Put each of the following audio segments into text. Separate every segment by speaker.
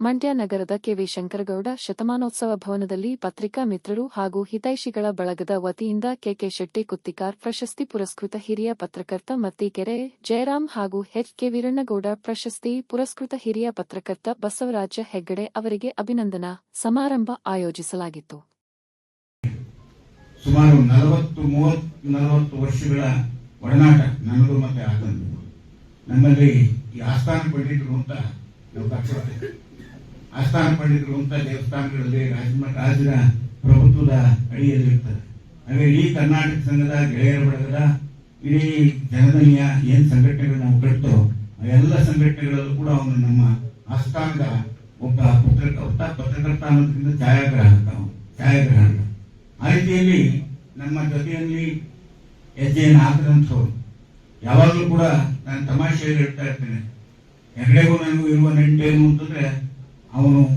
Speaker 1: ಮಂಡ್ಯ ನಗರದ ಕೆವಿ ಶಂಕರಗೌಡ ಶತಮಾನೋತ್ಸವ ಭವನದಲ್ಲಿ ಪತ್ರಿಕಾ ಮಿತ್ರರು ಹಾಗೂ ಹಿತೈಷಿಗಳ ಬಳಗದ ವತಿಯಿಂದ ಕೆಕೆ ಶೆಟ್ಟಿ ಕುತ್ತಿಕಾರ್ ಪ್ರಶಸ್ತಿ ಪುರಸ್ಕೃತ ಹಿರಿಯ ಪತ್ರಕರ್ತ ಮತ್ತಿಕೆರೆ ಜಯರಾಮ್ ಹಾಗೂ ಎಚ್ ಕೆ ವೀರಣ್ಣಗೌಡ ಪ್ರಶಸ್ತಿ ಪುರಸ್ಕೃತ ಹಿರಿಯ ಪತ್ರಕರ್ತ ಬಸವರಾಜ ಹೆಗ್ಗಡೆ ಅವರಿಗೆ ಅಭಿನಂದನಾ. ಸಮಾರಂಭ ಆಯೋಜಿಸಲಾಗಿತ್ತು.
Speaker 2: ಸುಮಾರು ವರ್ಷಗಳ ಒಡನಾಟ ನನಗೂ ಮತ್ತೆ ನಮ್ಮಲ್ಲಿ ಈ ಆಸ್ಥಾನ ಪಂಡಿತರು ಅಂತ ನಾವು ಆಸ್ಥಾನ ಪಂಡಿತರು ಅಂತ ದೇವಸ್ಥಾನಗಳಲ್ಲಿ ರಾಜ ರಾಜರ ಪ್ರಭುತ್ವದ ಅಡಿಯಲ್ಲಿರ್ತದೆ. ಹಾಗೆ ಇಡೀ ಕರ್ನಾಟಕ ಸಂಘದ ಗೆಳೆಯರ ಬಳಗದ ಇಡೀ ಜನದನಿಯ ಏನ್ ಸಂಘಟನೆಗಳು ನಾವು ಕಟ್ತೋ ಎಲ್ಲ ಸಂಘಟನೆಗಳಲ್ಲೂ ಕೂಡ ಅವನು ನಮ್ಮ ಆಸ್ಥಾನದ ಒಬ್ಬ ಪತ್ರಕ ಪತ್ರಕರ್ತ ಅನ್ನೋದ್ರಿಂದ ಛಾಯಾಗ್ರಾಹಕ ಛಾಯಾಗ್ರಹಣ ಆ ರೀತಿಯಲ್ಲಿ ನಮ್ಮ ಜೊತೆಯಲ್ಲಿ ಹೆಜ್ಜೆಯನ್ನು ಹಾಕದಂಥವ್ರು. ಯಾವಾಗಲೂ ಕೂಡ ನಾನು ತಮಾಷೆಯಲ್ಲಿ ಹೇಳ್ತಾ ಇರ್ತೇನೆ. ಎರಡೆಗೂ ನನಗೂ ಇರುವ ನೆಂಟೇನು ಅಂತಂದ್ರೆ ಅವನು,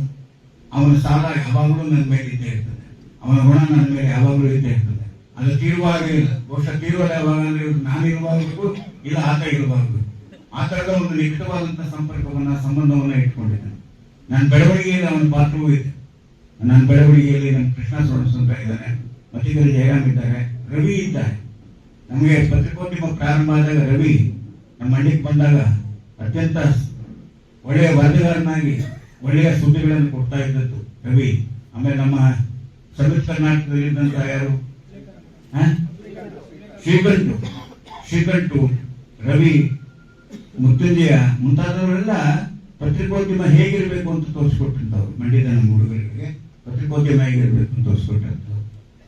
Speaker 2: ಅವನ ಸಾಲ ಯಾವಾಗಲೂ ನನ್ನ ಮೇಲೆ ಇದ್ದೇ ಇರ್ತದೆ. ಅವನ ಋಣ ನನ್ನ ಮೇಲೆ ಯಾವಾಗಲೂ ಇದ್ದೇ ಇರ್ತದೆ. ಅದು ತೀರುವಾಗ ಇಲ್ಲ. ಬಹುಶಃ ತೀರುವುದು ಯಾವಾಗಲೂ ನಾನು ಇರುವಾಗಲೂ ಇಲ್ಲ, ಆತ ಇರುವಾಗಬೇಕು ಆ ತರದ ಒಂದು ನಿಕಟವಾದಂತಹ ಸಂಪರ್ಕವನ್ನ, ಸಂಬಂಧವನ್ನ ಇಟ್ಕೊಂಡಿದ್ದಾನೆ. ನನ್ನ ಬೆಳವಣಿಗೆಯಲ್ಲಿ ಅವನ ಪಾತ್ರವೂ ಇದೆ. ನನ್ನ ಬೆಳವಣಿಗೆಯಲ್ಲಿ ನಮ್ಮ ಕೃಷ್ಣ ಸುಂದರ ಇದ್ದಾನೆ. ಮತ್ತಿತರ ಜಯರಾಮ್ ಇದ್ದಾರೆ. ರವಿ ಇದ್ದಾರೆ. ನಮಗೆ ಪತ್ರಿಕೋದ್ಯಮ ಪ್ರಾರಂಭ ಆದಾಗ ರವಿ ನಮ್ಮ ಮಂಡ್ಯಕ್ಕೆ ಬಂದಾಗ ಅತ್ಯಂತ ಒಳ್ಳೆಯ ವರದಿಗಾರನಾಗಿ ಒಳ್ಳೆಯ ಸುದ್ದಿಗಳನ್ನು ಕೊಡ್ತಾ ಇದ್ದದ್ದು. ರವಿ, ಆಮೇಲೆ ನಮ್ಮ ಸಂಯುಕ್ತ ಕರ್ನಾಟಕದಲ್ಲಿದ್ದಂತಹ ಯಾರು? ಶ್ರೀಕಂಠು. ಶ್ರೀಕಂಠು, ರವಿ, ಮುತ್ತುಂಜಯ ಮುಂತಾದವರೆಲ್ಲ ಪತ್ರಿಕೋದ್ಯಮ ಹೇಗಿರಬೇಕು ಅಂತ ತೋರಿಸ್ಕೊಟ್ಟಿರ್ತಾವ್ರು ಮಂಡ್ಯದ ನಮ್ಮ ಹುಡುಗರಿಗೆ ಪತ್ರಿಕೋದ್ಯಮ ಹೇಗಿರ್ಬೇಕು ಅಂತ ತೋರಿಸ್ಕೊಟ್ಟಂತ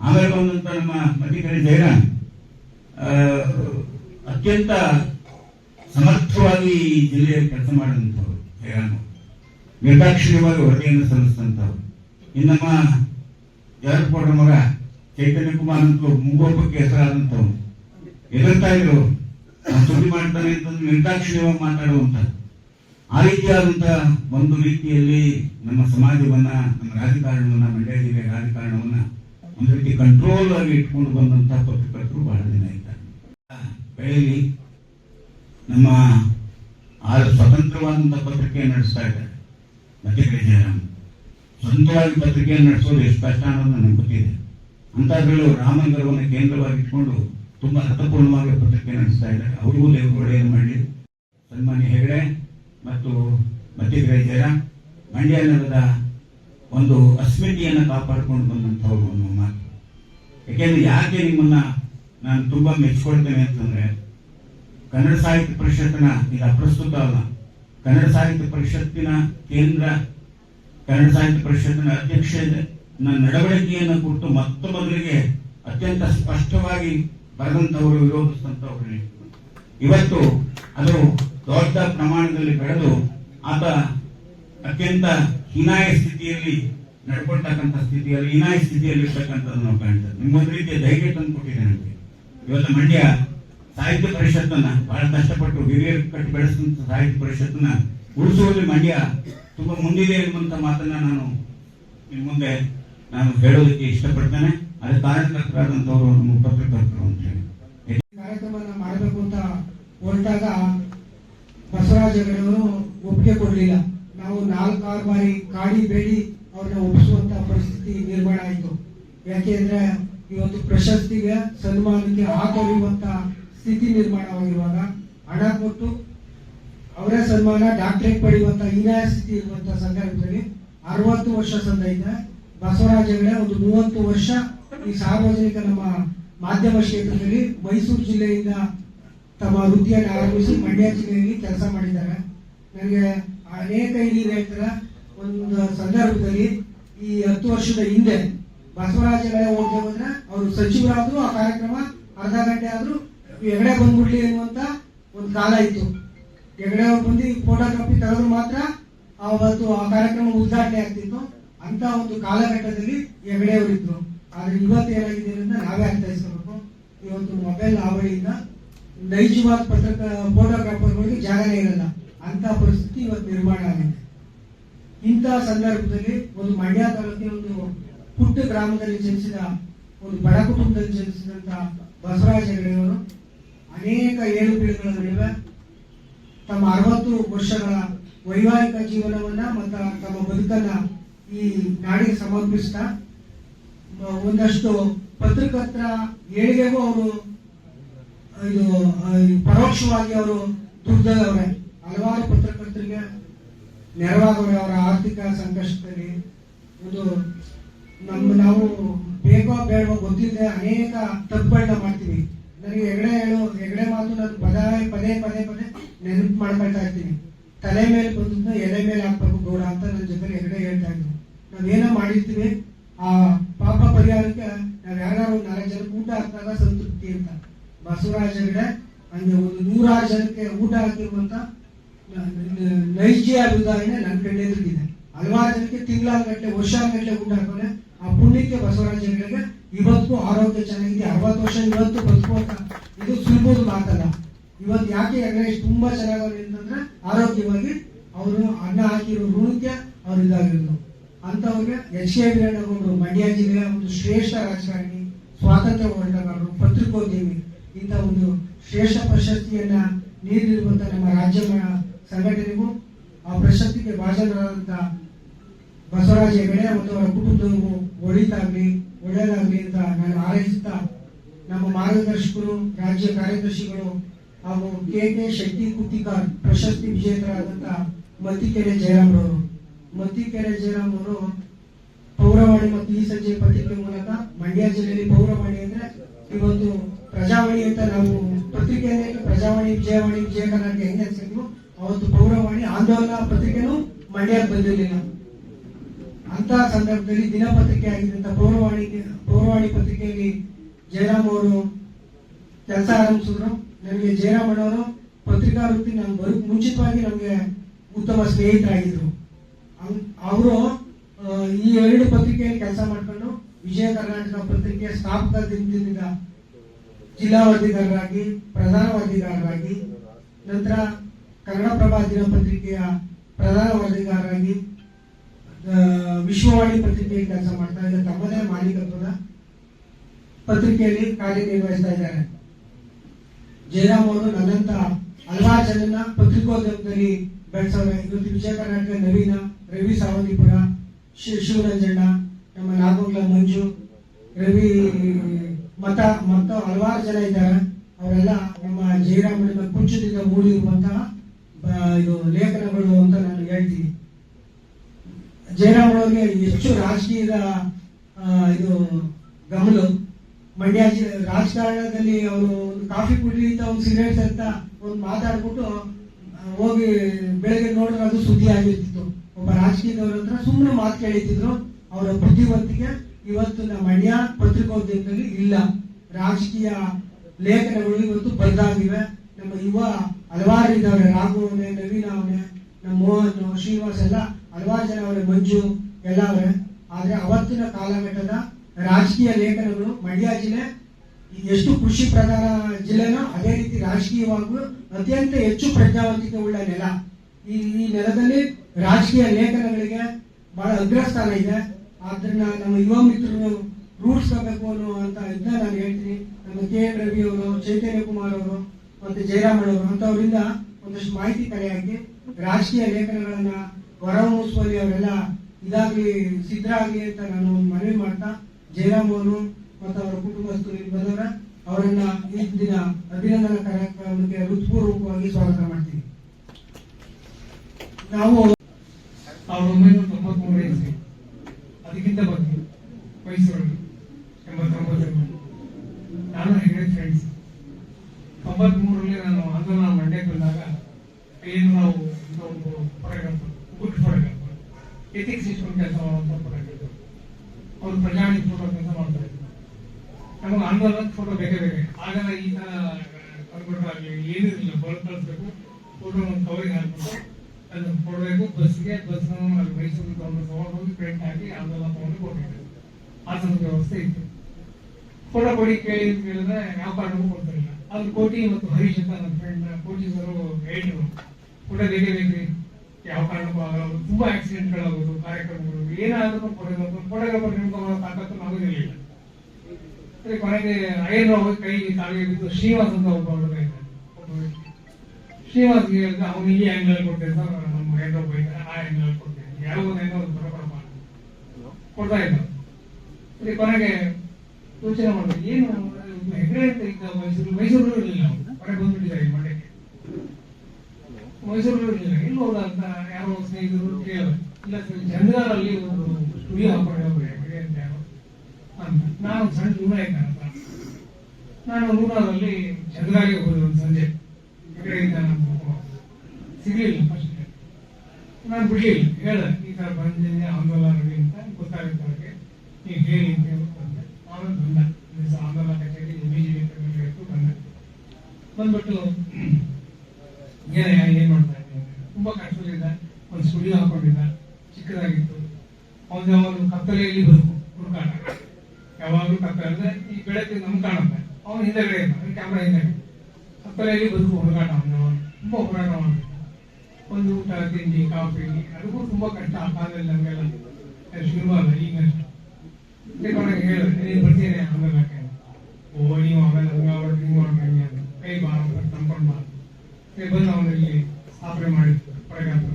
Speaker 2: ಆಮೇಲೆ ಬಂದಂತ ನಮ್ಮ ಮಧ್ಯಕರಿ ಜಯರಾಮ್. ಅತ್ಯಂತ ಸಮರ್ಥವಾಗಿ ಈ ಜಿಲ್ಲೆಯಲ್ಲಿ ಕೆಲಸ ಮಾಡಿದಂಥವ್ರು ಜಯರಾಮ್ ನಿರ್ದಾಕ್ಷಿಣ್ಯವಾಗಿ ವರದಿಯನ್ನು ಸಲ್ಲಿಸಿದಂಥವ್ರು. ಇನ್ನಮ್ಮ ಜಾರಕೋಡ್ರ ಮಗ ಚೈತನ್ಯ ಕುಮಾರ್ ಅಂತೂ ಮುಂಗೋಪಕ್ಕೆ ಹೆಸರಾದಂಥವ್ರು. ಎದುರ್ತಾ ಇದ್ರು ಸುದ್ದಿ ಮಾಡ್ತಾನೆ ಅಂತಂದು ನಿರ್ದಾಕ್ಷಿಣ್ಯವಾಗಿ ಮಾತಾಡುವಂತ ಆ ರೀತಿಯಾದಂತ ಒಂದು ರೀತಿಯಲ್ಲಿ ನಮ್ಮ ಸಮಾಜವನ್ನ, ನಮ್ಮ ರಾಜಕಾರಣವನ್ನ ಮಂಡ್ಯ ಜಿಲ್ಲೆ ರಾಜಕಾರಣವನ್ನ ಒಂದು ರೀತಿ ಕಂಟ್ರೋಲ್ ಆಗಿ ಇಟ್ಕೊಂಡು ಬಂದಂತ ಪತ್ರಕರ್ತರು ಬಹಳ ದಿನ ಇದ್ದಾರೆ. ನಮ್ಮ ಆ ಸ್ವತಂತ್ರವಾದಂತ ಪತ್ರಿಕೆ ನಡೆಸ್ತಾ ಇದ್ದಾರೆ. ಜಯರಾಮ್ ಸ್ವಂತವಾಗಿ ಪತ್ರಿಕೆಯನ್ನು ನಡೆಸೋದು ಎಷ್ಟು ಕಷ್ಟ ಅನ್ನೋದು ನನಗೆ ಗೊತ್ತಿದೆ. ಅಂತದ್ರಲ್ಲೂ ರಾಮನಗರವನ್ನು ಕೇಂದ್ರವಾಗಿ ಇಟ್ಕೊಂಡು ತುಂಬಾ ಅರ್ಥಪೂರ್ಣವಾಗಿ ಪತ್ರಿಕೆ ನಡೆಸ್ತಾ ಇದ್ದಾರೆ. ಅವ್ರಿಗೂ ದೇವರು ಒಳ್ಳೆಯದು ಮಾಡಲಿ. ಸನ್ಮಾನ್ಯ ಹೆಗಡೆ ಮತ್ತು ಮತ್ತಿತರ ಜಯರಾಮ್ ಮಂಡ್ಯ ನಗರದ ಒಂದು ಅಸ್ಮಿತೆಯನ್ನು ಕಾಪಾಡಿಕೊಂಡು ಬಂದಂಥವ್ರು ಅನ್ನೋ ಮಾತು. ಯಾಕೆಂದ್ರೆ ಯಾಕೆ ನಿಮ್ಮನ್ನ ನಾನು ತುಂಬಾ ಮೆಚ್ಕೊಳ್ತೇನೆ ಅಂತಂದ್ರೆ, ಕನ್ನಡ ಸಾಹಿತ್ಯ ಪರಿಷತ್ತಿನ ಇದು ಅಪ್ರಸ್ತುತ ಅಲ್ಲ. ಕನ್ನಡ ಸಾಹಿತ್ಯ ಪರಿಷತ್ತಿನ ಕೇಂದ್ರ, ಕನ್ನಡ ಸಾಹಿತ್ಯ ಪರಿಷತ್ತಿನ ಅಧ್ಯಕ್ಷ ನಡವಳಿಕೆಯನ್ನು ಕುರಿತು ಮತ್ತೊಬ್ಬರಿಗೆ ಅತ್ಯಂತ ಸ್ಪಷ್ಟವಾಗಿ ಬರೆದಂತವರು ವಿರೋಧಿಸಿದಂತವರು ಇವತ್ತು ಅದು ದೊಡ್ಡ ಪ್ರಮಾಣದಲ್ಲಿ ಬೆಳೆದು ಆತ ಅತ್ಯಂತ ಹೀನಾಯ ಸ್ಥಿತಿಯಲ್ಲಿ ನಡ್ಕೊಳ್ತಕ್ಕಂಥ ಸ್ಥಿತಿಯಲ್ಲಿ, ಹೀನಾಯ ಸ್ಥಿತಿಯಲ್ಲಿ ಇರ್ತಕ್ಕಂಥದ್ದು ನಾವು ಕಾಣ್ತೇವೆ. ನಿಮ್ಮೊಂದು ರೀತಿಯ ಧೈರ್ಯ ತಂದು ಕೊಟ್ಟಿದೆ ನಮಗೆ. ಇವತ್ತು ಮಂಡ್ಯ ಸಾಹಿತ್ಯ ಪರಿಷತ್ತನ್ನ ಬಹಳ ಕಷ್ಟಪಟ್ಟು ಹಿರಿಯರು ಕಟ್ಟಿ ಬೆಳೆಸಿದಂತ ಸಾಹಿತ್ಯ ಪರಿಷತ್ತನ್ನ ಉಳಿಸುವಲ್ಲಿ ಮಂಡ್ಯ ತುಂಬಾ ಮುಂದಿದೆ ಎನ್ನುವಂತ ಮಾತನ್ನ ನಾನು ನಿಮ್ಮ ಮುಂದೆ ನಾನು ಹೇಳೋದಕ್ಕೆ ಇಷ್ಟಪಡ್ತೇನೆ. ಅದೇ ಕಾರ್ಯಕರ್ತರಾದಂತವರು ನಮ್ಮ ಪತ್ರಕರ್ತರು ಅಂತ ಹೇಳಿ.
Speaker 3: ಕಾರ್ಯಕ್ರಮನ ಮಾಡಬೇಕು ಅಂತ ಹೊರಟಾಗ ಬಸವರಾಜ ಹೆಗಡೆಯವರು ಒಪ್ಪಿಗೆ ಕೊಡಲಿಲ್ಲ. ನಾವು ನಾಲ್ಕಾರು ಬಾರಿ ಕಾಡಿ ಬೇಡಿ ಅವ್ರನ್ನ ಒಪ್ಪಿಸುವಂತ ಪರಿಸ್ಥಿತಿ ನಿರ್ಮಾಣ ಆಯಿತು. ಯಾಕೆಂದ್ರೆ ಇವತ್ತು ಪ್ರಶಸ್ತಿಗೆ ಸನ್ಮಾನಕ್ಕೆ ಹಾಕೊಳಿಯುವಂತ ಸ್ಥಿತಿ ನಿರ್ಮಾಣವಾಗಿರುವಾಗ ಹಣ ಕೊಟ್ಟು ಅವರೇ ಸನ್ಮಾನ ಡಾಕ್ಟರೇಟ್ ಪಡೆಯುವಂತ ಹೀನಾಯ ಸ್ಥಿತಿ ಇರುವಂತ ಸಂದರ್ಭದಲ್ಲಿ ಅರವತ್ತು ವರ್ಷ ಸಂದೈತೆ ಬಸವರಾಜ ಹೆಗಡೆ ಒಂದು ಮೂವತ್ತು ವರ್ಷ ಈ ಸಾರ್ವಜನಿಕ ನಮ್ಮ ಮಾಧ್ಯಮ ಕ್ಷೇತ್ರದಲ್ಲಿ ಮೈಸೂರು ಜಿಲ್ಲೆಯಿಂದ ತಮ್ಮ ವೃತ್ತಿಯನ್ನು ಆರಂಭಿಸಿ ಮಂಡ್ಯ ಜಿಲ್ಲೆಯಲ್ಲಿ ಕೆಲಸ ಮಾಡಿದ್ದಾರೆ. ನನಗೆ ಅನೇಕ ಹಿರಿಯ ರೈತರ ಒಂದು ಸಂದರ್ಭದಲ್ಲಿ ಈ ಹತ್ತು ವರ್ಷದ ಹಿಂದೆ ಬಸವರಾಜ ಹೆಗಡೆ ಹೋಗಿ ಹೋದ್ರೆ ಅವರು ಸಚಿವರಾದ್ರು ಆ ಕಾರ್ಯಕ್ರಮ ಅರ್ಧ ಗಂಟೆ ಆದ್ರೂ ಹೆಗಡೆ ಬಂದ್ಬಿಡ್ಲಿ ಅನ್ನುವಂತ ಒಂದು ಕಾಲ ಇತ್ತು. ಹೆಗಡೆ ಅವ್ರು ಬಂದು ಫೋಟೋಗ್ರಫಿ ತೆಗೆದ್ರು ಮಾತ್ರ ಅವತ್ತು ಆ ಕಾರ್ಯಕ್ರಮ ಉದ್ಘಾಟನೆ ಆಗ್ತಿತ್ತು. ಅಂತ ಒಂದು ಕಾಲಘಟ್ಟದಲ್ಲಿ ಹೆಗಡೆ ಅವರಿದ್ರು ಆದ್ರೆ ಇವತ್ತು ಏನಾಗಿದೆ ಅಂದ್ರೆ ನಾವೇ ಅರ್ಥೈಸ್ಕೋಬೇಕು ಇವತ್ತು ಮೊಬೈಲ್ ಹಾವಳಿಯಿಂದ ನೈಜವಾದ ಪತ್ರಕ, ಫೋಟೋಗ್ರಾಫರ್ಗಳಿಗೆ ಜಾಗನೇ ಇರಲ್ಲ. ಅಂತ ಪರಿಸ್ಥಿತಿ ಇವತ್ತು ನಿರ್ಮಾಣ ಆಗಿದೆ. ಇಂತಹ ಸಂದರ್ಭದಲ್ಲಿ ಒಂದು ಮಂಡ್ಯ ತಾಲೂಕಿನ ಒಂದು ಪುಟ್ಟ ಗ್ರಾಮದಲ್ಲಿ ಜನಿಸಿದ ಒಂದು ಬಡ ಕುಟುಂಬದಲ್ಲಿ ಜನಿಸಿದಂತ ಬಸವರಾಜ ಹೆಗಡೆಯವರು ಅನೇಕ ಏಳು ಬೀಳುಗಳ ನಡುವೆ. ತಮ್ಮ ಅರವತ್ತು ವರ್ಷಗಳ ವೈವಾಹಿಕ ಜೀವನವನ್ನ ಮತ್ತು ತಮ್ಮ ಬದುಕನ್ನ ಈ ನಾಡಿಗೆ ಸಮರ್ಪಿಸ್ತಾ ಒಂದಷ್ಟು ಪತ್ರಕರ್ತರ ಏಳಿಗೆಗೂ ಅವರು, ಇದು ಪರೋಕ್ಷವಾಗಿ ಅವರು ದುಡ್ದವ್ರೆ ಹಲವಾರು ಪತ್ರಕರ್ತರಿಗೆ ನೆರವಾಗವ್ರೆ ಅವರ ಆರ್ಥಿಕ ಸಂಕಷ್ಟದಲ್ಲಿ. ಒಂದು, ನಮ್ಮ ನಾವು ಬೇಕೋ ಬೇಡವೋ ಗೊತ್ತಿಲ್ಲದೆ ಅನೇಕ ತಪ್ಪುಗಳನ್ನ ಮಾಡ್ತೀವಿ. ನನಗೆ ಹೆಗಡೆ ಹೇಳು ನಾನು ಪದ ಪದೇ ಪದೇ ಪದೇ ನೆನಪು ಮಾಡ್ಕೊಳ್ತಾ ಇರ್ತೀನಿ. ತಲೆ ಮೇಲೆ ಬಂದ ಎಲೆ ಮೇಲೆ ಹಾಕ್ಬೇಕು ಗೌಡ ಅಂತ ನನ್ನ ಜೊತೆ ಎರಡೇ ಹೇಳ್ತಾ ಇದ್ರು. ನಾವೇನೋ ಮಾಡಿರ್ತೀವಿ, ಆ ಪಾಪ ಪರಿಹಾರಕ್ಕೆ ನಾವ್ ಯಾರು ನಾಲ್ಕು ಜನಕ್ಕೆ ಊಟ ಹಾಕಿದಾಗ ಸಂತೃಪ್ತಿ ಅಂತ ಬಸವರಾಜ ಹೆಗಡೆ ಹಂಗೆ ಒಂದು ನೂರಾರು ಜನಕ್ಕೆ ಊಟ ಹಾಕಿರುವಂತ ನೈಜ ಉದಾಹರಣೆ ನನ್ನ ಕಣ್ಣೆದುರಿಗಿದೆ. ಹಲವಾರು ಜನಕ್ಕೆ ತಿಂಗಳಾಗಟ್ಟಲೆ ವರ್ಷಾಗಟ್ಟಲೆ ಊಟ ಹಾಕೋನೆ ಆ ಪುಣ್ಯಕ್ಕೆ ಬಸವರಾಜ ಹೆಗಡೆಗೆ ಇವತ್ತು ಆರೋಗ್ಯ ಚೆನ್ನಾಗಿದೆ, ಅರವತ್ತು ವರ್ಷ ಇವತ್ತು ಬದುಕುವಂತ ಇದು ಸುಲಭದ ಮಾತಲ್ಲ. ಇವತ್ತು ಯಾಕೆ ಹೆಗಡೆ ತುಂಬಾ ಚೆನ್ನಾಗಿ ಅಂತಂದ್ರೆ ಆರೋಗ್ಯವಾಗಿ ಅವರು ಅನ್ನ ಹಾಕಿರೋ ಋಣಕ್ಕೆ ಅವ್ರು ಇದಾಗಿರೋದು. ಅಂತವ್ರಿಗೆ ಎಚ್ ಕೆ ವೀರಣ್ಣಗೌಡರು ಮಂಡ್ಯ ಜಿಲ್ಲೆಯ ಒಂದು ಶ್ರೇಷ್ಠ ರಾಜಕಾರಣಿ, ಸ್ವಾತಂತ್ರ್ಯ ಹೋರಾಟಗಾರರು, ಪತ್ರಿಕೋದ್ಯಮಿ, ಇಂಥ ಒಂದು ಶ್ರೇಷ್ಠ ಪ್ರಶಸ್ತಿಯನ್ನ ನೀಡಿರುವಂತ ನಮ್ಮ ರಾಜ್ಯ ಸಂಘಟನೆಗೂ ಆ ಪ್ರಶಸ್ತಿಗೆ ಭಾಜನರಾದಂತ ಬಸವರಾಜ ಹೆಗಡೆ ಮತ್ತು ಅವರ ಕುಟುಂಬದವರಿಗೂ ಒಳಿತಾಗ್ಲಿ ಒಳ್ಳೆಯದಾಗ್ಲಿ ಅಂತ ನಾನು ಆರೈಸುತ್ತಾ ನಮ್ಮ ಮಾರ್ಗದರ್ಶಕರು, ರಾಜ್ಯ ಕಾರ್ಯದರ್ಶಿಗಳು ಹಾಗೂ ಕೆ ಕೆ ಶೆಟ್ಟಿ ಕುತ್ತಿಕಾರ್ ಪ್ರಶಸ್ತಿ ವಿಜೇತರಾದಂತ ಮತ್ತಿಕೆರೆ ಜಯರಾಮ್ರವರು ಮತ್ತಿಕೆರೆ ಜಯರಾಮ್ ಅವರು ಪೌರವಾಣಿ ಮತ್ತು ಈ ಸಂಜೆ ಪತ್ರಿಕೆ ಮೂಲಕ ಮಂಡ್ಯ ಜಿಲ್ಲೆಯಲ್ಲಿ ಪೌರವಾಣಿ ಅಂದ್ರೆ ಇವತ್ತು ಪ್ರಜಾವಾಣಿ ಅಂತ ನಾವು ಪತ್ರಿಕೆ ಅಂದ್ರೆ ಪ್ರಜಾವಾಣಿ, ವಿಜಯವಾಣಿ ವಿಜಯ ಕರ್ನಾಟಕ ಹೆಂಗೆ ಅವತ್ತು ಪೌರವಾಣಿ, ಆಂದೋಲನ ಪತ್ರಿಕೆನೂ ಮಂಡ್ಯಕ್ಕೆ ಬಂದಿರಲಿಲ್ಲ. ಅಂತ ಸಂದರ್ಭದಲ್ಲಿ ದಿನಪತ್ರಿಕೆ ಆಗಿದ್ದಂತ ಪೌರವಾಣಿ ಪೌರವಾಣಿ ಪತ್ರಿಕೆಯಲ್ಲಿ ಜಯರಾಮ್ ಅವರು ಕೆಲಸ ಆರಂಭಿಸಿದ್ರು. ನನಗೆ ಜಯರಾಮ್ ಅಣ್ಣವರು ಪತ್ರಿಕಾ ವೃತ್ತಿ ನಾನು ಬರು, ಮುಂಚಿತವಾಗಿ ನಮಗೆ ಉತ್ತಮ ಸ್ನೇಹಿತರಾಗಿದ್ರು. ಅವರು ಈ ಎರಡು ಪತ್ರಿಕೆಯಲ್ಲಿ ಕೆಲಸ ಮಾಡ್ಕೊಂಡು ವಿಜಯ ಕರ್ನಾಟಕ ಪತ್ರಿಕೆಯ ಸ್ಥಾಪಕ ದಿನದಿಂದ ಜಿಲ್ಲಾ ವರದಿಗಾರರಾಗಿ, ಪ್ರಧಾನ ವರದಿಗಾರರಾಗಿ, ನಂತರ ಕನ್ನಡಪ್ರಭಾ ದಿನಪತ್ರಿಕೆಯ ಪ್ರಧಾನ ವರದಿಗಾರರಾಗಿ ವಿಶ್ವವಾಣಿ ಪತ್ರಿಕೆ ಕೆಲಸ ಮಾಡ್ತಾ ಇದ್ದಾರೆ ತಮ್ಮದೇ ಮಾಲೀಕತ್ವದ ಪತ್ರಿಕೆಯಲ್ಲಿ ಕಾರ್ಯನಿರ್ವಹಿಸ್ತಾ ಇದ್ದಾರೆ. ಜಯರಾಮ್ ಅವರು ನನ್ನಂತ ಹಲವಾರು ಜನನ ಪತ್ರಿಕೋದ್ಯಮದಲ್ಲಿ ಬೆಳೆಸವ್ರೆ ಇವತ್ತು ವಿಜಯ ಕರ್ನಾಟಕ ನವೀನ ರವಿ ಸಾವಂತಿಪುರ, ಶಿ- ಶಿವರಂಜಣ್ಣ, ನಮ್ಮ ನಾಗಮಂಗಲ ಮಂಜು, ರವಿ ಮತ, ಮತ್ತು ಹಲವಾರು ಜನ ಇದ್ದಾರೆ. ಅವರೆಲ್ಲ ನಮ್ಮ ಜಯರಾಮನ ಕುಂಚದಿಂದ ಮೂಡಿರುವಂತಹ ಇದು ಲೇಖನಗಳು ಅಂತ ನಾನು ಹೇಳ್ತೀನಿ. ಜಯರಾಮ್ ಅವರಿಗೆ ಹೆಚ್ಚು ರಾಜಕೀಯದ ಇದು ಗಮಲು ಮಂಡ್ಯ ರಾಜಕಾರಣದಲ್ಲಿ ಅವರು ಒಂದು ಕಾಫಿ ಕುಡಿಲಿಂತ ಒಂದು ಸಿಗರೇಟ್ ಅಂತ ಒಂದು ಮಾತಾಡ್ಬಿಟ್ಟು ಹೋಗಿ ಬೆಳಗ್ಗೆ ನೋಡಿದ್ರೆ ಅದು ಸುದ್ದಿ ಆಗಿರ್ತಿತ್ತು. ಒಬ್ಬ ರಾಜಕೀಯದವ್ರ ಹತ್ರ ಸುಮ್ಮನೆ ಮಾತು ಕೇಳಿದ್ರು ಅವರ ಬುದ್ಧಿವಂತಿಕೆ ಇವತ್ತು ನಮ್ಮ ಮಂಡ್ಯ ಪತ್ರಿಕೋದ್ಯಮದಲ್ಲಿ ಇಲ್ಲ. ರಾಜಕೀಯ ಲೇಖನಗಳು ಇವತ್ತು ಬದಲಾಗಿವೆ. ನಮ್ಮ ಯುವ ಹಲವಾರು ಇದಾವೆ. ರಾಘು ಅವನೇ, ನವೀನ ಅವನೇ, ನಮ್ಮ ಮೋಹನ್, ಶ್ರೀನಿವಾಸ್ ಎಲ್ಲ ಹಲವಾರು ಜನ ಅವರೇ ಮಂಜು ಎಲ್ಲ ಅವರೇ ಆದ್ರೆ ಅವತ್ತಿನ ಕಾಲಘಟ್ಟದ ರಾಜಕೀಯ ಲೇಖನಗಳು ಮಂಡ್ಯ ಜಿಲ್ಲೆ, ಎಷ್ಟು ಕೃಷಿ ಪ್ರಧಾನ ಜಿಲ್ಲೆನೋ ಅದೇ ರೀತಿ ರಾಜಕೀಯವಾಗೂ ಅತ್ಯಂತ ಹೆಚ್ಚು ಪ್ರಜ್ಞಾವಂತಿಕೆ ಉಳ್ಳ ನೆಲ. ಈ ಈ ನೆಲದಲ್ಲಿ ರಾಜಕೀಯ ಲೇಖನಗಳಿಗೆ ಬಹಳ ಅಗ್ರಸ್ಥಾನ ಇದೆ. ಆದ್ರಿಂದ ನಮ್ಮ ಯುವ ಮಿತ್ರರು ರೂಢಿಸ್ಕೋಬೇಕು ಅನ್ನುವಂತ ಇದನ್ನ ನಾನು ಹೇಳ್ತೀನಿ. ನಮ್ಮ ಕೆ ಎನ್ ರವಿ ಅವರು, ಚೈತನ್ಯ ಕುಮಾರ್ ಅವರು ಮತ್ತೆ ಜಯರಾಮನ್ ಅವರು ಅಂತವರಿಂದ ಒಂದಷ್ಟು ಮಾಹಿತಿ ಕಲೆ ಹಾಕಿ ರಾಜಕೀಯ ಲೇಖನಗಳನ್ನ ಅವರೆಲ್ಲ ಇದಾಗ್ಲಿ ಸಿದ್ಧರಾಗ್ಲಿ ಅಂತ ನಾನು ಒಂದು ಮನವಿ ಮಾಡ್ತಾ, ಜಯರಾಮ್ ಅವರು ಮತ್ತು ಅವರ ಕುಟುಂಬಸ್ಥರು ಬಂದವರ, ಅವರನ್ನ ಈ ದಿನ ಅಭಿನಂದನಾ ಕಾರ್ಯಕ್ರಮಕ್ಕೆ ಹೃತ್ಪೂರ್ವಕವಾಗಿ ಸ್ವಾಗತ ಮಾಡ್ತೀವಿ ನಾವು
Speaker 4: ಸಾವಿರದ ಒಂಬೈನೂರ ತೊಂಬತ್ಮೂರ ಇಸ್ವಿ. ಅದಕ್ಕಿಂತ ಬಗ್ಗೆ ಮೈಸೂರಲ್ಲಿ ಎಂಬತ್ತೊಂಬತ್ತರಲ್ಲಿ ನಾನು ಹೆಗ್ಡೆ ಫ್ರೆಂಡ್ಸ್ ತೊಂಬತ್ಮೂರರಲ್ಲಿ ನಾನು ಆಂದೋಲನ ಮಂಡ್ಯಕ್ಕೆ ಬಂದಾಗ, ಏನು ನಾವು ಒಂದು ಪೊರೆಗಾರರು ಗುಡ್ ಇಸ್ಕೊಂಡು ಕೆಲಸ ಪೊರೆಗಾರರು ಅವರು ಪ್ರಜಾಣಿ ಫೋಟೋ ಕೆಲಸ ಮಾಡ್ತಾ ಇದ್ರು ನಮಗೆ ಆಂದೋಲನದ ಫೋಟೋ ಬೇಕೇ ಆಗ ಆಗೆಲ್ಲ ಈ ತರ ಕಂಪ್ಯೂಟರ್ ಆಗಲಿ ಏನಿರಲಿಲ್ಲ ಬಲ್ಬ್ ಕಳಿಸ್ಬೇಕು ಫೋಟೋ ಒಂದು ಕವರಿಗೆ ಹಾಕ್ಬಿಟ್ಟು ಅದನ್ನು ಕೊಡಬೇಕು ಬಸ್ಗೆ ಬಸ್ ಅಲ್ಲಿ ಮೈಸೂರು ತಗೊಂಡು ತಗೊಂಡೋಗಿ ಪ್ರಿಂಟ್ ಹಾಕಿ ಅದೆಲ್ಲ ತಗೊಂಡು ಕೊಟ್ಟಿದ್ದೆ ಆ ಥರದ ವ್ಯವಸ್ಥೆ ಇತ್ತು ಫೋಟೋ ಕೊಡಿ ಕೇಳಿ ಕೇಳಿದ್ರೆ ಯಾವ ಕಾರಣಕ್ಕೂ ಕೊಡ್ತಿರಲಿಲ್ಲ ಅದು ಕೋಟಿ ಮತ್ತು ಹರೀಶ್ ಅಂತ ನನ್ನ ಫ್ರೆಂಡ್ ಕೋಟಿ ಸರ್ ಹೇಳಿದ್ರು ಫೋಟೋ ಬೇಕೇ ಬೇಕ್ರಿ ಯಾವ ಕಾರಣಕ್ಕೂ ಆಗಲ್ಲ ತುಂಬಾ ಆಕ್ಸಿಡೆಂಟ್ಗಳಾಗೋದು ಕಾರ್ಯಕ್ರಮಗಳು, ಏನಾದ್ರೂ ಫೋಟೋಗ್ರಾಫರ್ ನಿಮ್ಗೆ ತಾಕತ್ತು ನಮಗೂ ಇರಲಿಲ್ಲ ಸರಿ ಕೊನೆಗೆ ಅಯ್ಯನ ಕೈ ಕಾಲಿಗೆ ಬಿದ್ದು ಶ್ರೀನಿವಾಸ್ ಅಂತ ಒಬ್ಬ ಹುಡುಗ. ಶ್ರೀನಿವಾಸ್ಗೆ ಹೇಳಿದ್ರೆ ಅವನು ಈ ಆಂಗಲ್ ಕೊಟ್ಟೆ ಅಂತ ನಮ್ಮ ಹೆಂಗ್ ಆ ಆಂಗಲ್ ಕೊಡ್ತೇನೆ ಯಾವ ಏನೋ ಕೊಡ್ತಾ ಇದ್ದ. ಸರಿ ಕೊನೆಗೆ ಯೋಚನೆ ಮಾಡಿದೆ, ಏನು ಹೆಗಡೆ ಅಂತ ಇದ್ದ ಮೈಸೂರು ಮೈಸೂರು ಇರಲಿಲ್ಲ ಅವನು ಹೊರಗೆ ಬಂದ್ಬಿಟ್ಟಿದ್ದಾರೆ ಮಂಡ್ಯಕ್ಕೆ. ಮೈಸೂರು ಇರಲಿಲ್ಲ ಎಲ್ಲಿ ಅಂತ ಯಾರೋ ಸ್ನೇಹಿತರು ಕೇಳ ಇಲ್ಲ ಚಂದ್ರಲ್ಲಿ ಒಂದು ಸ್ಟುಡಿಯೋ ಹಾಕೊಂಡು ಅಂತ ನಾನು ಸಣ್ಣ ಲೂನಾಯ್ಕ ಅಂತ ನಾನು ಲೂನಾದಲ್ಲಿ ಚಂದ್ರಾಗೆ ಹೋದೆ ಒಂದು ಸಂಜೆ. ಹೆಗಡೆ ಇದ್ದ ನಾನು ಸಿಗ್ಲಿಲ್ಲ ಫಸ್ಟ್ ನಾನು ಬಿಡಲಿಲ್ಲ. ಹೇಳ್ದೆ, ಈ ಥರ ಬಂದಿದ್ದೆ ಆಂದೋಲನ ಅಂತ ಗೊತ್ತಾಗುತ್ತೆ ಅವ್ರಿಗೆ. ನೀವು ಹೇಳಿ ಅಂತ ಬಂದೆ. ಆಮೇಲೆ ಬಂದ. ಆಂದೋಲನ ಕಚೇರಿ ಬಿ ಜೆ ಬಂದೆ. ಬಂದ್ಬಿಟ್ಟು ಏನ ಏನ್ ಮಾಡ್ತಾ ಇದ್ದೀನಿ ತುಂಬಾ ಕಷ್ಟದಲ್ಲಿದ್ದ ಒಂದು ಸುಳಿ ಹಾಕೊಂಡಿದ್ದ. ಚಿಕ್ಕದಾಗಿತ್ತು. ಅವನ ಯಾವಾಗ ಕತ್ತಲೆಯಲ್ಲಿ ಬದುಕು ಹುಡುಕಾಟ ಯಾವಾಗಲೂ ಕತ್ತಲೆ ಈ ಬೆಳಕಿಗೆ ನಮ್ಗೆ ಕಾಣುತ್ತೆ. ಅವನು ಹಿಂದೆಗಡೆ ಇದ್ದ ಕ್ಯಾಮ್ರಾ ಹಿಂದೆಗಡೆ ಕತ್ತಲೆಯಲ್ಲಿ ಬದುಕು ಹುಡುಕಾಟ ಅವನು ತುಂಬಾ ಹೋರಾಟ ಮಾಡ್ತಿದ್ದ. ಒಂದು ಊಟ, ತಿಂಡಿ, ಕಾಫಿ, ಅದಕ್ಕೂ ತುಂಬಾ ಕಷ್ಟ. ಆ ಕಾಲದಲ್ಲಿ ನಮಗೆಲ್ಲ ಶುರುವಲ್ಲ ಈಗ ಹೇಳಿದೆ, ನೀನು ಬರ್ತೀನಿ ಆಮೇಲೆ ಓ, ನೀವು ಆಮೇಲೆ ಹಂಗ ಹಿಂಗ್ ಅಂತ. ಕೈ ಬಾ ತಂದ್ಕೊಂಡು ಬಾ ಬಂದು ಅವನಲ್ಲಿ ಸ್ಥಾಪನೆ ಮಾಡಿ ಪಡೆಗಾತ್ರ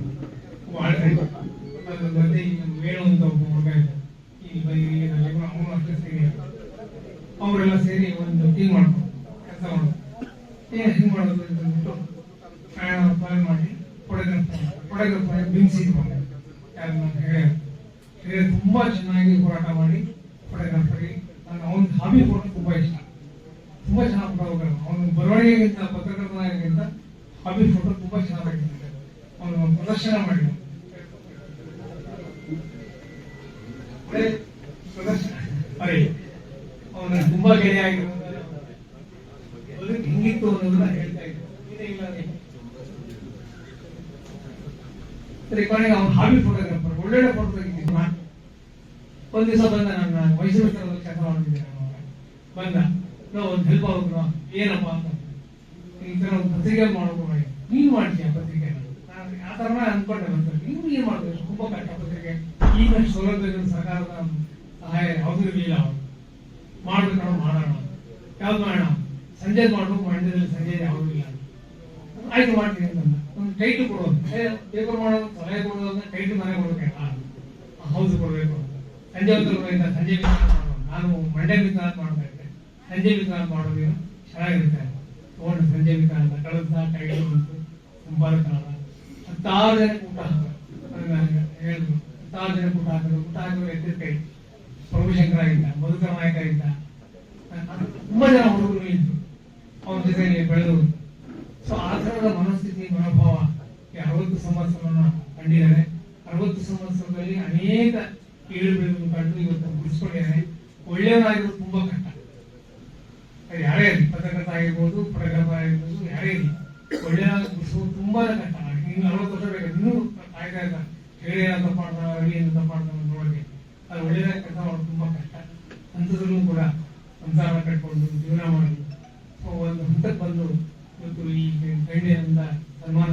Speaker 4: ಅದ್ರ ಮತ್ತೆ ಈ ನಮ್ಮ ವೇಣು ಅಂತ ಒಬ್ಬ ಹುಡುಗ ಇದ್ದ ಅವನು ಅಷ್ಟೇ ಸೇರಿ ಅವರೆಲ್ಲ ಸೇರಿ ಒಂದು ಟೀಮ್ ಮಾಡ್ಕೊಂಡು ಕೆಲಸ ಮಾಡೋದು. ಏನ್ ಹಿಂಗ್ ಅಂದ್ಬಿಟ್ಟು ಪ್ಲಾನ್ ಮಾಡಿ ಕೊಡಗಪ್ಪ ಕೊಡಗಪ್ಪ ಬಿಂಬಿಸಿದ್ವು ಹೇಳಿ ತುಂಬಾ ಚೆನ್ನಾಗಿ ಹೋರಾಟ ಮಾಡಿ ಕೊಡಗಪ್ಪಗೆ ನಾನು ಅವನ ಹಾಬಿ ಕೊಟ್ಟು ತುಂಬಾ ಚೆನ್ನಾಗಿ ಫೋಟೋ ಹೋಗಲ್ಲ ಅವನ ಬರವಣಿಗೆಗಿಂತ ಪತ್ರಕರ್ತನಾಗಿಂತ ಹಾಬಿ ಫೋಟೋ ತುಂಬಾ ಚೆನ್ನಾಗಿ ಅವನು ಪ್ರದರ್ಶನ ಮಾಡಿದ್ರು. ಪ್ರದರ್ಶನ. ಅರೆ ಅವನ ತುಂಬಾ ಗೆರೆ ಬದುಕು ಹಿಂಗಿತ್ತು ಅನ್ನೋದನ್ನ ಹೇಳ್ತಾ ಇದ್ರು ಅದೇ. ಸರಿ, ಕೊನೆಗೆ ಅವ್ನು ಹಾಬಿ ಫೋಟೋಗ್ರಾಫರ್ ಒಳ್ಳೊಳ್ಳೆ ಫೋಟೋ ತೆಗಿತಿದ್ದ ಒಂದ್ ದಿವಸ ಬಂದ ನನ್ನ ಮೈಸೂರು ಕೆಲಸ ಮಾಡ್ತಿದ್ದೆ ಬಂದ. ನಾವು ಒಂದು ಹೆಲ್ಪ್ ಆಗುದು ಏನಪ್ಪ ಅಂತ? ಈ ತರ ಒಂದು ಪತ್ರಿಕೆ ಮಾಡೋದು ಮಾಡಿ ನೀನ್ ಮಾಡ್ತೀಯ ಪತ್ರಿಕೆ ಆ ತರ ಅನ್ಕೊಂಡೆ ಅಂತ ನೀವು ಏನ್ ಮಾಡ್ಬೇಕು ತುಂಬಾ ಕಟ್ಟ ಪತ್ರಿಕೆ ಈಗ ಸೌಲಭ್ಯ ಸರ್ಕಾರದ ಸಹಾಯ ಯಾವ್ದು ಇರಲಿಲ್ಲ ಅವರು. ಮಾಡ್ಬೇಕು ಮಾಡೋಣ. ಯಾವ್ದು ಮಾಡೋಣ? ಸಂಜೆ ಮಾಡ್ಬೇಕು, ಮಂಡ್ಯದಲ್ಲಿ ಸಂಜೆ ಯಾವ್ದು ಇಲ್ಲ. ಆಯ್ತು ಮಾಡ್ತೀನಿ ಅಂತಂದ. ಒಂದು ಟೈಟ್ ಕೊಡೋದು. ಪೇಪರ್ ಮಾಡೋದು, ಸಲಹೆ ಕೊಡೋದು ಅಂದ್ರೆ ಟೈಟ್ ಮನೆ ಕೊಡ್ಬೇಕಲ್ಲ ಹೌದು ಕೊಡ್ಬೇಕು. ಸಂಜೆ ಹೊತ್ತಲ್ಲಿ ಸಂಜೆ ವಿಧಾನ ಮಾಡೋದು ನಾನು ಮಂಡ್ಯ ವಿಧಾನ ಮಾಡ್ತಾ ಸಂಜೆ ವಿಧಾನ ಮಾಡೋದೇನು ಚೆನ್ನಾಗಿರುತ್ತೆ. ತಗೊಂಡು ಸಂಜೆ ವಿಧಾನ ಕಳೆದ ಟೈಟಲ್ ಸಂಪಾದಕ ಹತ್ತಾರು ಜನಕ್ಕೆ ಊಟ ಹೇಳಿದ್ರು ಹತ್ತಾರು ಜನಕ್ಕೆ ಊಟ ಹಾಕಿದ್ರು ಊಟ ಹಾಕಿದ್ರು ಎತ್ತಿದ ಕೈ. ಪ್ರಭುಶಂಕರ ಇದ್ದ ಮಧುಕರ ನಾಯಕ ಇದ್ದ ತುಂಬಾ ಜನ ಹುಡುಗರು ಇದ್ರು. ಅವನ ಜೊತೆಯಲ್ಲಿ ಬೆಳೆದವರು. ಸೊ ಆ ಥರದ ಮನಸ್ಥಿತಿ, ಮನೋಭಾವ ಅರವತ್ತು ಸಂವತ್ಸರವನ್ನು ಕಂಡಿದ್ದಾರೆ. ಅರವತ್ತು ಸಂವತ್ಸರದಲ್ಲಿ ಅನೇಕ ಏಳು ಬೀಳುಗಳು ಕಂಡು ಇವತ್ತು ಗುಡಿಸ್ಕೊಂಡಿದ್ದಾರೆ ಒಳ್ಳೆಯವರಾಗಿರೋದು ತುಂಬಾ ಕಷ್ಟ. ಯಾರೇ ಇರಲಿ. ಪತ್ರಕರ್ತ ಆಗಿರ್ಬೋದು ಫೋಟೋಗ್ರಾಫರ್ ಆಗಿರ್ಬೋದು, ಯಾರೇ ಇರಲಿ. ಗುಡಿಸೋದು ತುಂಬಾ ಕಷ್ಟ. ಇನ್ನು ಅರವತ್ತು ವರ್ಷ ಬೇಕು. ಇನ್ನೂ ಕಾಯ್ತಾ ಇಲ್ಲ ಹೇಳಿ ಅಂತ ಮಾಡ್ತಾನೆ ರವಿ ತಪ್ಪು ಮಾಡ್ತಾನೆ ನೋಡಕ್ಕೆ ಅದು ಒಳ್ಳೆಯ ಕೆಲಸ ಮಾಡೋದು ತುಂಬಾ ಕಷ್ಟ. ಅಂಥದ್ರಲ್ಲೂ ಕೂಡ ಸಂಸಾರ ಕಟ್ಕೊಂಡು ಜೀವನ ಮಾಡಿ ಒಂದು ಹಂತಕ್ಕೆ ಬಂದು ಇವತ್ತು ಈ ಗಣ್ಯರಿಂದ ಸನ್ಮಾನ